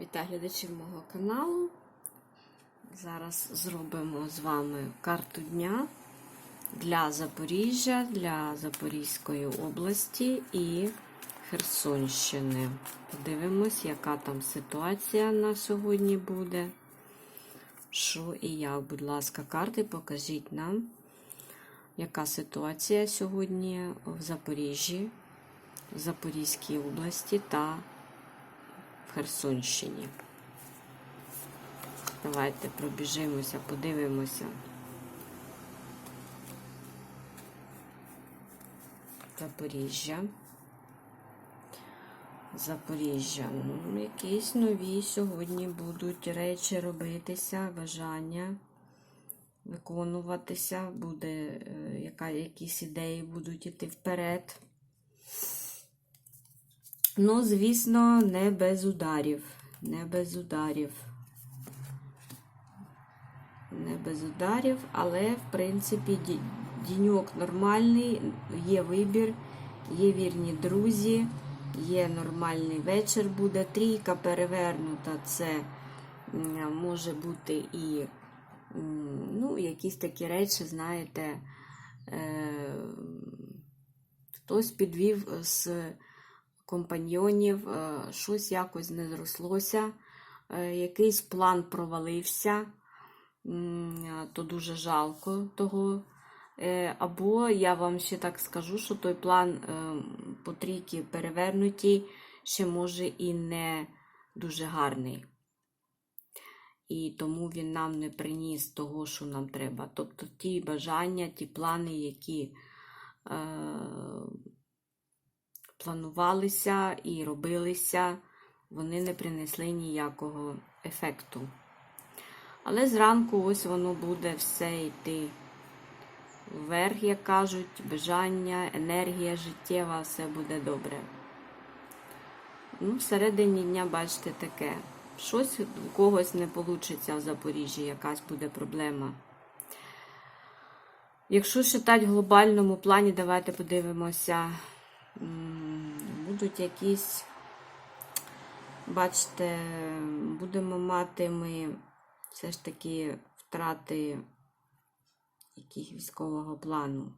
Вітаю глядачів мого каналу. Зараз зробимо з вами карту дня для Запоріжжя, для Запорізької області і Херсонщини. Подивимось, яка там ситуація на сьогодні буде. Що і як, будь ласка, карти, покажіть нам, яка ситуація сьогодні в Запоріжжі, в Запорізькій області та в Херсонщині. Давайте пробіжимося, подивимося. Запоріжжя. Запоріжжя. Ну, якісь нові сьогодні будуть речі робитися, бажання виконуватися, буде е, яка, якісь ідеї будуть йти вперед. Ну, звісно, не без ударів. Не без ударів. Не без ударів, але, в принципі, діньок нормальний, є вибір, є вірні друзі, є нормальний вечір буде. Трійка перевернута, це може бути і ну, якісь такі речі, знаєте, е, хтось підвів з компаньйонів, е, щось якось не зрослося, е, якийсь план провалився, е, то дуже жалко того. Або я вам ще так скажу, що той план по трійки перевернутій ще може і не дуже гарний. І тому він нам не приніс того, що нам треба. Тобто ті бажання, ті плани, які планувалися і робилися, вони не принесли ніякого ефекту. Але зранку ось воно буде все йти вверх, як кажуть, бажання, енергія життєва, все буде добре. Ну, всередині дня, бачите, таке. Щось у когось не вийде в Запоріжжі, якась буде проблема. Якщо считати в глобальному плані, давайте подивимося. Будуть якісь, бачите, будемо мати ми все ж таки втрати яких військового плану.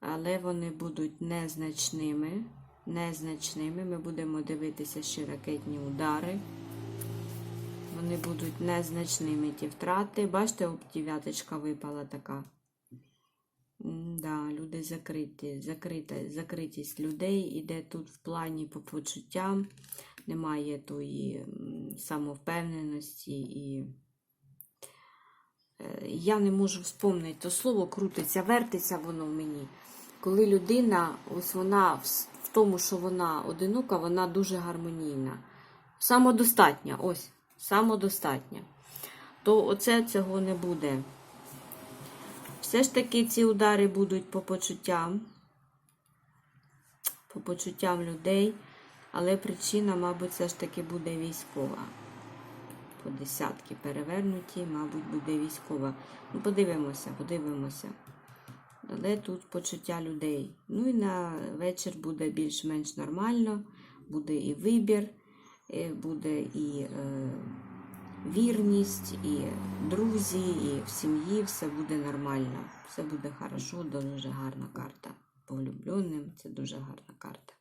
Але вони будуть незначними. Незначними. Ми будемо дивитися ще ракетні удари. Вони будуть незначними ті втрати. Бачите, дев'яточка випала така. Люди закриті, закрита, закритість людей іде тут в плані по почуттям. Немає тої самовпевненості і Е, я не можу вспомнити, то слово крутиться, вертиться воно в мені. Коли людина, ось вона в тому, що вона одинока, вона дуже гармонійна. Самодостатня, ось, самодостатня. То оце цього не буде. Все ж таки ці удари будуть по почуттям, по почуттям людей, але причина, мабуть, все ж таки буде військова по десятки перевернуті, мабуть, буде військова. Ну, подивимося, подивимося. Але тут почуття людей. Ну і на вечір буде більш-менш нормально, буде і вибір, е, буде і е, вірність, і друзі, і в сім'ї все буде нормально. Все буде хорошо, дуже гарна карта. По влюбленим це дуже гарна карта.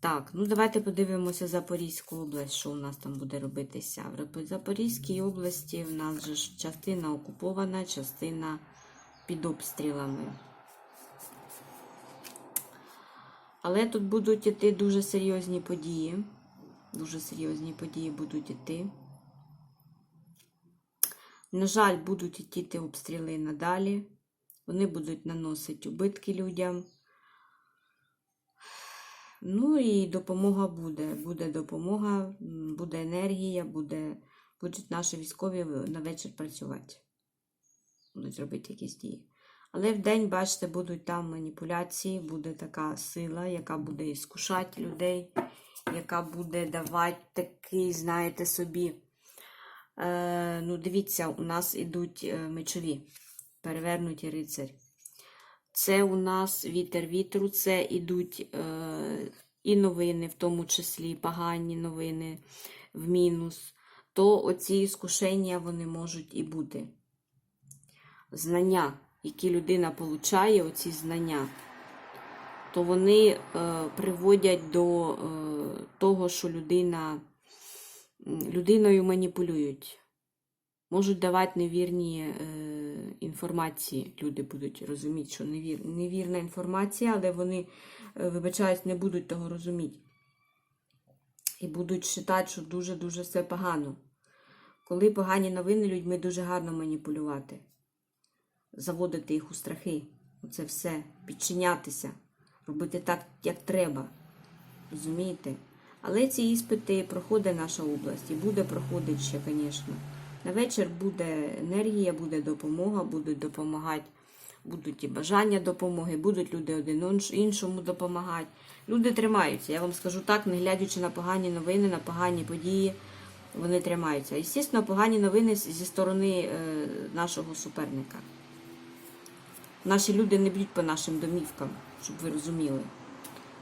Так, ну давайте подивимося Запорізьку область, що у нас там буде робитися. В Запорізькій області в нас же ж частина окупована, частина під обстрілами. Але тут будуть іти дуже серйозні події. Дуже серйозні події будуть іти. На жаль, будуть іти обстріли надалі. Вони будуть наносити убитки людям. Ну і допомога буде. Буде допомога, буде енергія, буде, будуть наші військові на вечір працювати. Будуть робити якісь дії. Але в день, бачите, будуть там маніпуляції, буде така сила, яка буде іскушати людей, яка буде давати такий, знаєте, собі. Е, ну, дивіться, у нас ідуть е, мечові, перевернуті рицарі. Це у нас вітер вітру, це ідуть е, і новини, в тому числі погані новини в мінус, то оці скушення вони можуть і бути. Знання, які людина получає, оці знання, то вони е, приводять до е, того, що людина, людиною маніпулюють. Можуть давати невірні е, інформації. Люди будуть розуміти, що невір, невірна інформація, але вони, е, вибачаюсь, не будуть того розуміти. І будуть вважати, що дуже-дуже все погано. Коли погані новини, людьми дуже гарно маніпулювати, заводити їх у страхи. Оце все, підчинятися, робити так, як треба. Розумієте? Але ці іспити проходить наша область і буде проходити ще, звісно. На вечір буде енергія, буде допомога, будуть допомагати, будуть і бажання допомоги, будуть люди один іншому допомагати. Люди тримаються. Я вам скажу так, не глядячи на погані новини, на погані події, вони тримаються. І, звісно, погані новини зі сторони е, нашого суперника. Наші люди не б'ють по нашим домівкам, щоб ви розуміли.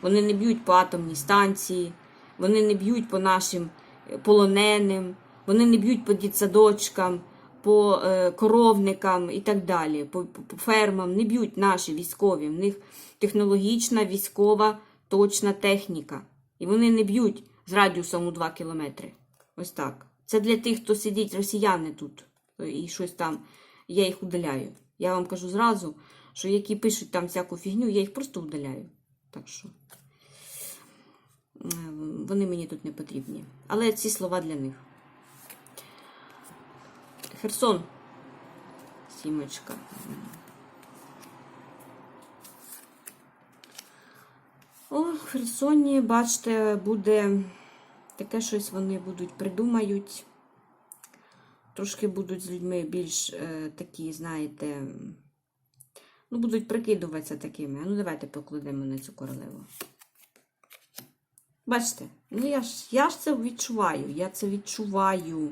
Вони не б'ють по атомній станції, вони не б'ють по нашим е, полоненим, вони не б'ють по дітсадочкам, по е, коровникам і так далі, по, по, фермам. Не б'ють наші військові. В них технологічна, військова, точна техніка. І вони не б'ють з радіусом у 2 кілометри. Ось так. Це для тих, хто сидить, росіяни тут е, і щось там. Я їх удаляю. Я вам кажу зразу, що які пишуть там всяку фігню, я їх просто удаляю. Так що е, вони мені тут не потрібні. Але ці слова для них. Херсон. Сімочка. О, в Херсоні, бачите, буде таке щось вони будуть придумають. Трошки будуть з людьми більш е, такі, знаєте, ну, будуть прикидуватися такими. Ну, давайте покладемо на цю королеву. Бачите, ну я ж, я ж це відчуваю, я це відчуваю.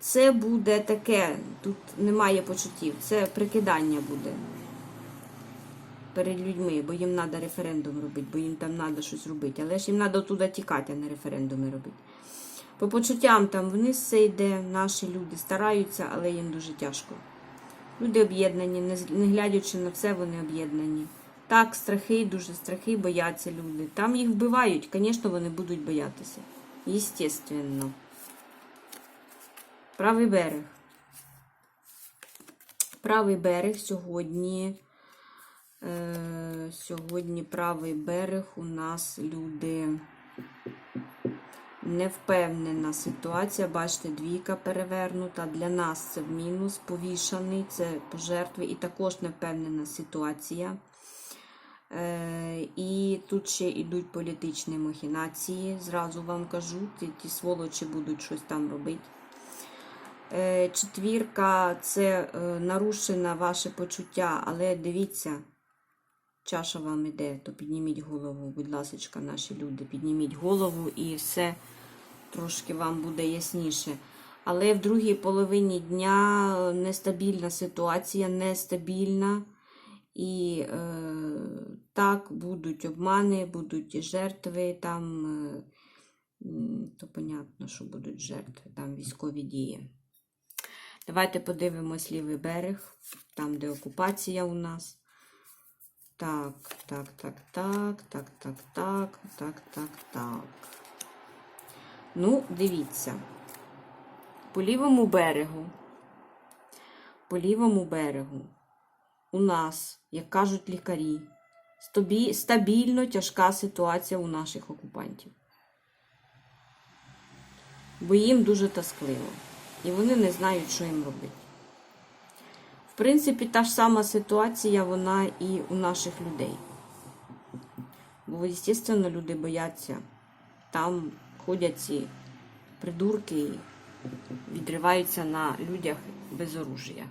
Це буде таке, тут немає почуттів, це прикидання буде перед людьми, бо їм треба референдум робити, бо їм там треба щось робити. Але ж їм треба туди тікати, а не референдуми робити. По почуттям там вниз все йде, наші люди стараються, але їм дуже тяжко. Люди об'єднані, не глядячи на все, вони об'єднані. Так, страхи, дуже страхи, бояться люди. Там їх вбивають, звісно, вони будуть боятися. Єстественно. Правий берег. Правий берег сьогодні. Е, сьогодні правий берег у нас люди. Невпевнена ситуація. Бачите, двійка перевернута. Для нас це в мінус повішаний, це пожертви і також невпевнена ситуація. Е, і тут ще йдуть політичні махінації. Зразу вам кажу, ті, ті сволочі будуть щось там робити. Е, четвірка це е, нарушена ваше почуття, але дивіться, чаша вам іде, то підніміть голову, будь ласка, наші люди, підніміть голову і все трошки вам буде ясніше. Але в другій половині дня е, нестабільна ситуація, нестабільна. І е, так, будуть обмани, будуть жертви, там, е, то понятно, що будуть жертви, там військові дії. Давайте подивимось лівий берег, там, де окупація у нас. Так, так, так, так, так, так, так, так, так, так. Ну, дивіться. По лівому берегу, по лівому берегу у нас, як кажуть лікарі, стабільно тяжка ситуація у наших окупантів. Бо їм дуже тоскливо. І вони не знають, що їм робити. В принципі, та ж сама ситуація, вона і у наших людей. Бо, звісно, люди бояться. Там ходять ці придурки і відриваються на людях без оружия.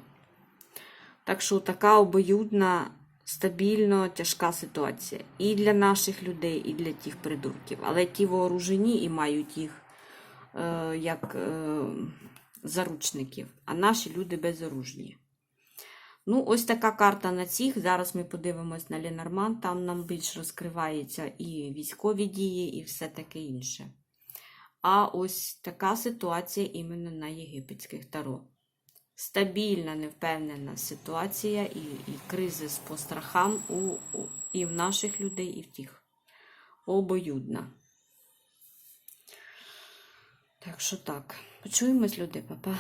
Так що така обоюдна, стабільно тяжка ситуація. І для наших людей, і для тих придурків. Але ті вооружені і мають їх е, як е, заручників, а наші люди безоружні. Ну, ось така карта на цих. Зараз ми подивимось на Ленорман. Там нам більш розкриваються і військові дії, і все таке інше. А ось така ситуація іменно на єгипетських таро. Стабільна, невпевнена ситуація і, і кризис по страхам у, у, і в наших людей, і в тих. Обоюдна. Так що так. Почуємось, люди, па-па.